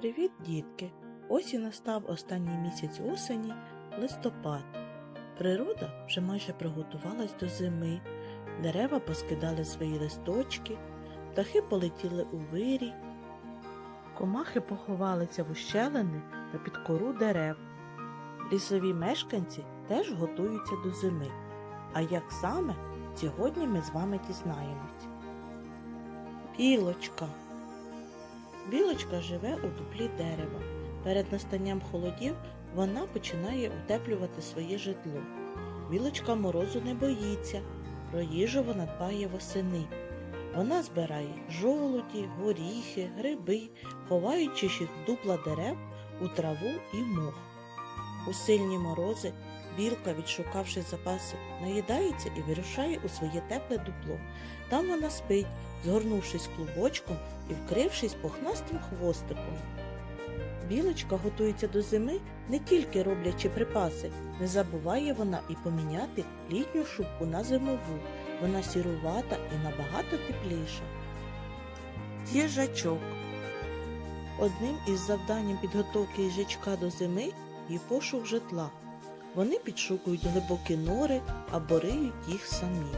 Привіт, дітки! Ось і настав останній місяць осені листопад. Природа вже майже приготувалась до зими, дерева поскидали свої листочки, птахи полетіли у вирій, комахи поховалися в ущелини та під кору дерев. Лісові мешканці теж готуються до зими. А як саме, сьогодні ми з вами дізнаємось. Білочка. Білочка живе у дуплі дерева. Перед настанням холодів вона починає утеплювати своє житло. Білочка морозу не боїться, про їжу вона дбає восени. Вона збирає жолуді, горіхи, гриби, ховаючи їх дупла дерев у траву і мох. У сильні морози білка, відшукавши запаси, наїдається і вирушає у своє тепле дупло. Там вона спить, згорнувшись клубочком і вкрившись пухнастим хвостиком. Білочка готується до зими не тільки роблячи припаси, не забуває вона і поміняти літню шубку на зимову. Вона сірувата і набагато тепліша. Їжачок. Одним із завданням підготовки їжачка до зими є пошук житла. Вони підшукують глибокі нори або риють їх самі.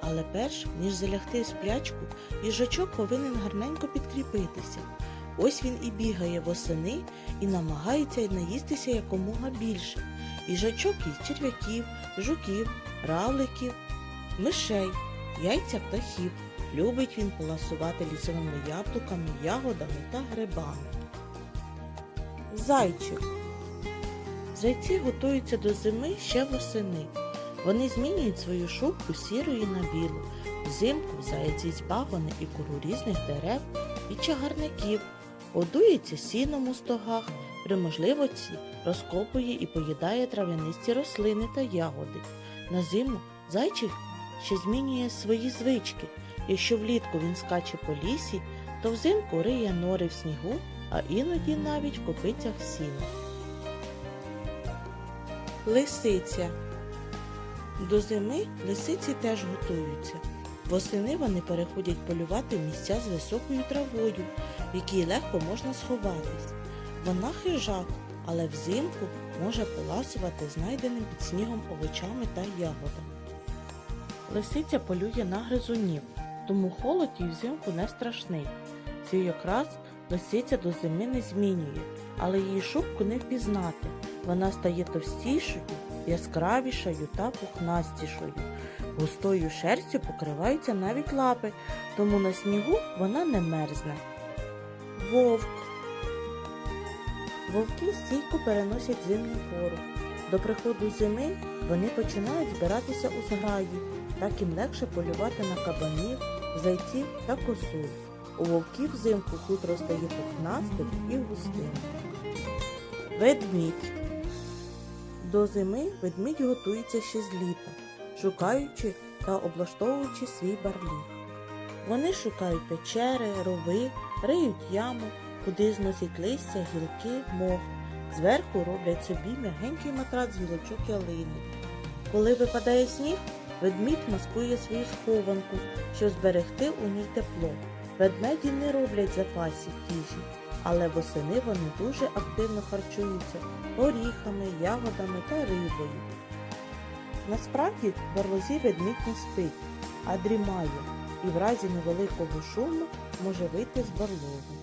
Але перш ніж залягти в сплячку, їжачок повинен гарненько підкріпитися. Ось він і бігає восени і намагається наїстися якомога більше. Їжачок їсть черв'яків, жуків, равликів, мишей, яйця птахів. Любить він поласувати лісовими яблуками, ягодами та грибами. Зайчик. Зайці готуються до зими ще восени. Вони змінюють свою шубку з сірої на білу. Взимку заєць їсть пагони і кору різних дерев і чагарників, годується сіном у стогах, при можливості розкопує і поїдає трав'янисті рослини та ягоди. На зиму зайчик ще змінює свої звички. Якщо влітку він скаче по лісі, то взимку риє нори в снігу, а іноді навіть в копицях сіна. Лисиця до зими лисиці теж готуються. Восени вони переходять полювати місця з високою травою, в якій легко можна сховатись. Вона хижак, але взимку може поласувати знайденим під снігом овочами та ягодами. Лисиця полює на гризунів, тому холод їй взимку не страшний. Свій окрас лисиця до зими не змінює, але її шубку не впізнати. Вона стає товстішою, яскравішою та пухнастішою. Густою шерстю покриваються навіть лапи, тому на снігу вона не мерзне. Вовк. Вовки стійко переносять зимню пору. До приходу зими вони починають збиратися у зграї, так їм легше полювати на кабанів, зайців та косуль. У вовків взимку хутро стає пухнастим і густим. Ведмідь. До зими ведмідь готується ще з літа, шукаючи та облаштовуючи свій барліг. Вони шукають печери, рови, риють яму, куди зносять листя, гілки, мох. Зверху роблять собі м'ягенький матрац з гілочок ялини. Коли випадає сніг, ведмідь маскує свою схованку, щоб зберегти у ній тепло. Ведмеді не роблять запасів їжі, але восени вони дуже активно харчуються горіхами, ягодами та рибою. Насправді барлозі ведмідь не спить, а дрімає і в разі невеликого шуму може вийти з барлогу.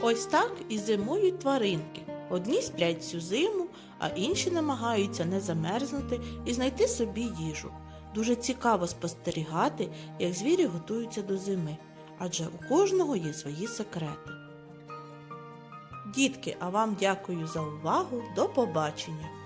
Ось так і зимують тваринки. Одні сплять всю зиму, а інші намагаються не замерзнути і знайти собі їжу. Дуже цікаво спостерігати, як звірі готуються до зими, адже у кожного є свої секрети. Дітки, а вам дякую за увагу. До побачення!